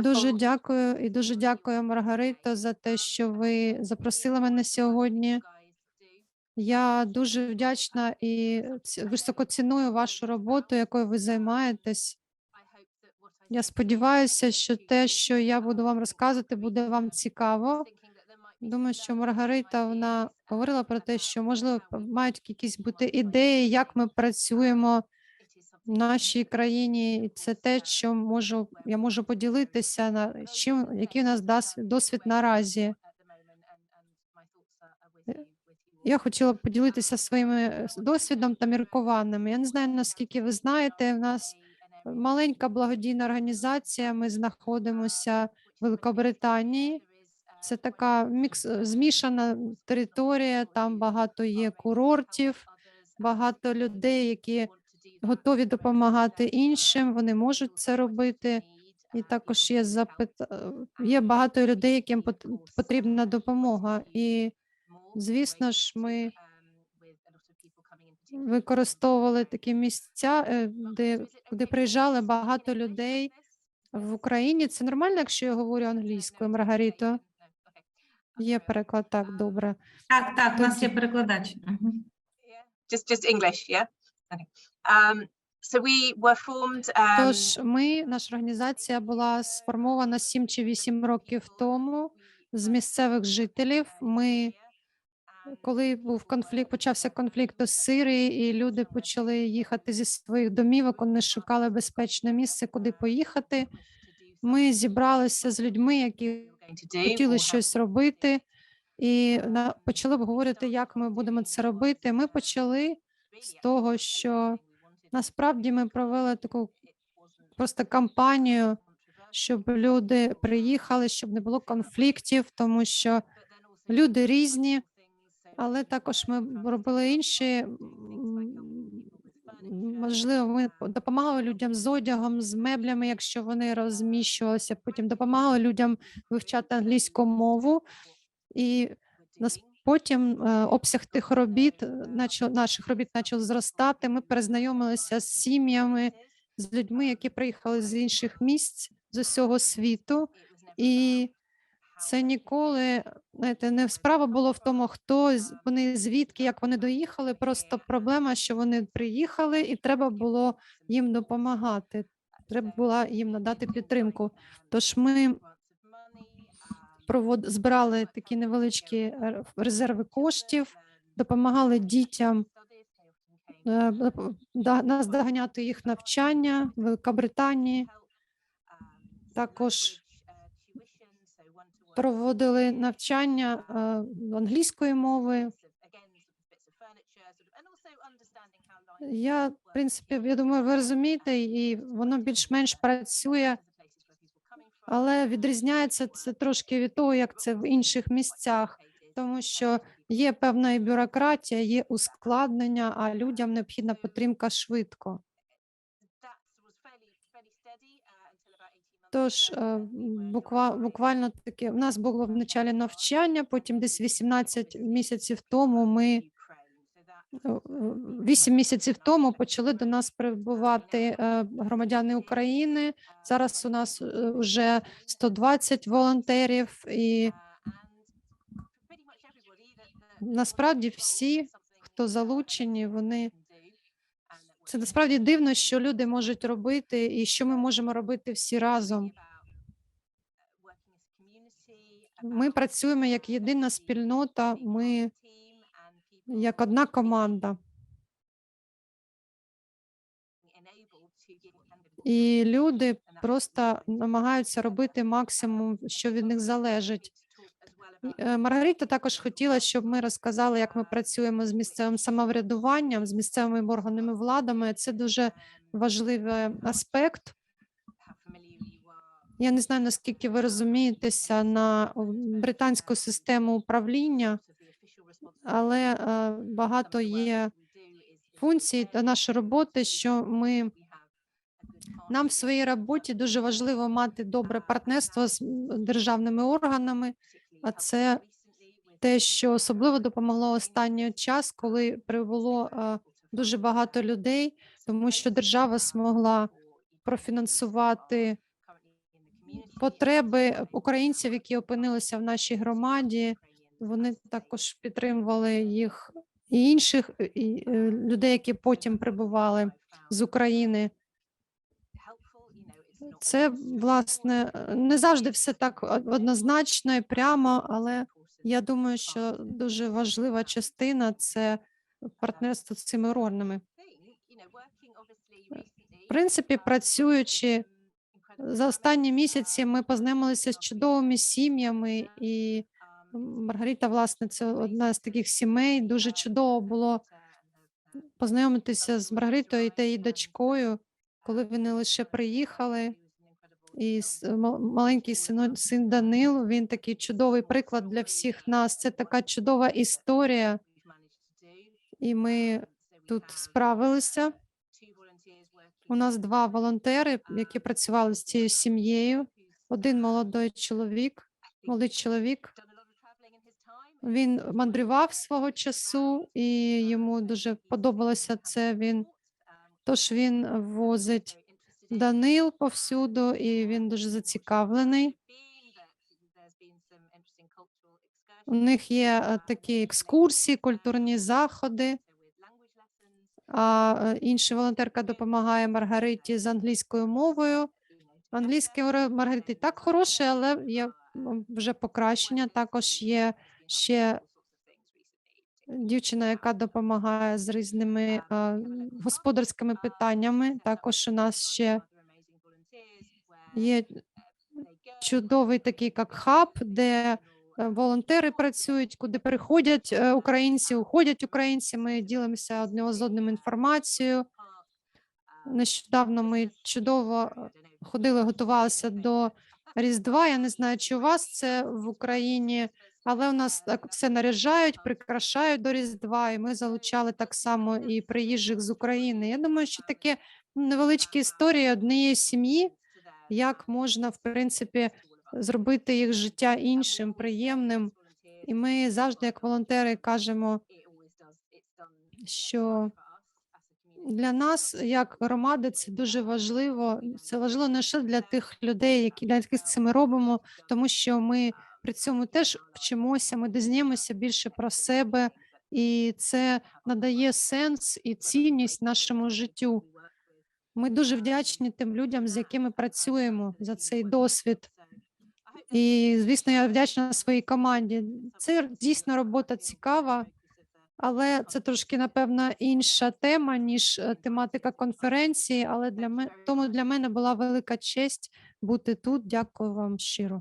Дуже дякую і дуже дякую, Маргарита, за те, що ви запросили мене сьогодні. Я дуже вдячна і високо ціную вашу роботу, якою ви займаєтесь. Я сподіваюся, що те, що я буду вам розказувати, буде вам цікаво. Думаю, що Маргарита вона говорила про те, що можливо мають якісь бути ідеї, як ми працюємо в нашій країні, і це те, що можу я можу поділитися на чим, який у нас досвід наразі. Я хотіла б поділитися своїми е, досвідом та міркуваннями. Я не знаю, наскільки ви знаєте, в нас маленька благодійна організація. Ми знаходимося в Великобританії. Це така мікс е, змішана територія. Там багато є курортів, багато людей, які готові допомагати іншим. Вони можуть це робити. І також є запит... е, є багато людей, яким пот- потрібна допомога. І звісно ж, ми використовували такі місця, е, де куди приїжджали багато людей в Україні. Це нормально, якщо я говорю англійською, Маргарито? Є переклад, так, добре. Так, так, у нас є перекладач. Just, just English, yeah? Okay. Formed, um, Тож ми, наша організація була сформована 7 чи 8 років тому з місцевих жителів. Ми, коли був конфлікт, почався конфлікт у Сирії, і люди почали їхати зі своїх домівок, вони шукали безпечне місце, куди поїхати. Ми зібралися з людьми, які хотіли щось робити, і почали обговорити, як ми будемо це робити. Ми почали з того, що насправді ми провели таку просто кампанію, щоб люди приїхали, щоб не було конфліктів, тому що люди різні, але також ми робили інші. Можливо, ми допомагали людям з одягом, з меблями, якщо вони розміщувалися. Потім допомагали людям вивчати англійську мову, і потім е, обсяг тих робіт, е, наших робіт почав зростати. Ми перезнайомилися з сім'ями, з людьми, які приїхали з інших місць з усього світу. І це ніколи знаєте, не справа було в тому, хто вони звідки, як вони доїхали. Просто проблема, що вони приїхали, і треба було їм допомагати. Треба було їм надати підтримку. Тож ми провод... збирали такі невеличкі е, резерви коштів, допомагали дітям е, наздоганяти їх навчання в Великобританії. Також проводили навчання е, англійської мови. Я, в принципі, я думаю, ви розумієте, і воно більш-менш працює, але відрізняється це трошки від того, як це в інших місцях, тому що є певна і бюрократія, є ускладнення, а людям необхідна підтримка швидко. Тож е, буква, буквально таке, у нас було в началі навчання, потім десь 18 місяців тому ми е, 8 місяців тому почали до нас прибувати е, громадяни України. Зараз у нас вже 120 волонтерів, і насправді всі, хто залучені, вони це насправді дивно, що люди можуть робити, і що ми можемо робити всі разом. Ми працюємо як єдина спільнота, ми як одна команда. І люди просто намагаються робити максимум, що від них залежить. Е, Маргарита також хотіла, щоб ми розказали, як ми працюємо з місцевим самоврядуванням, з місцевими органами владами. Це дуже важливий аспект. Я не знаю, наскільки ви розумієтеся на британську систему управління, але е, багато є функцій та нашої роботи, що ми нам в своїй роботі дуже важливо мати добре партнерство з державними органами, а це те, що особливо допомогло останній час, коли прибуло е, дуже багато людей, тому що держава змогла профінансувати потреби українців, які опинилися в нашій громаді. Вони також підтримували їх і інших і, е, людей, які потім прибували з України. Це власне не завжди все так однозначно і прямо, але я думаю, що дуже важлива частина це партнерство з цими органами. В принципі, працюючи за останні місяці, ми познайомилися з чудовими сім'ями, і Маргарита, власне, це одна з таких сімей. Дуже чудово було познайомитися з Маргаритою та її дочкою, коли вони лише приїхали. І маленький сино- син Данило, він такий чудовий приклад для всіх нас. Це така чудова історія, і ми тут справилися. У нас два волонтери, які працювали з цією сім'єю. Один молодий чоловік, молодий чоловік. Він мандрував свого часу, і йому дуже подобалося це. Він тож він возить Данил повсюду, і він дуже зацікавлений. У них є е, такі екскурсії, культурні заходи. А е, інша волонтерка допомагає Маргариті з англійською мовою. Англійський ура- Маргарити так хороший, але є вже покращення. Також є ще дівчина, яка допомагає з різними господарськими питаннями. Також у нас ще є чудовий такий як хаб, де е, волонтери працюють, куди приходять е, українці, уходять українці. Ми ділимося одне з одним інформацією. Нещодавно ми чудово ходили, готувалися до Різдва. Я не знаю, чи у вас це в Україні, але у нас так все наряжають, прикрашають до Різдва, і ми залучали так само і приїжджих з України. Я думаю, що таке невеличкі історії однієї сім'ї, як можна, в принципі, зробити їх життя іншим, приємним. І ми завжди, як волонтери, кажемо, що для нас, як громади, це дуже важливо. Це важливо не лише для тих людей, які для яких це ми робимо, тому що ми при цьому теж вчимося, ми дізнаємося більше про себе, і це надає сенс і цінність нашому життю. Ми дуже вдячні тим людям, з якими працюємо за цей досвід. І, звісно, я вдячна своїй команді. Це дійсно робота цікава, але це трошки, напевно, інша тема, ніж е, тематика конференції. Але для мене тому для мене була велика честь бути тут. Дякую вам щиро.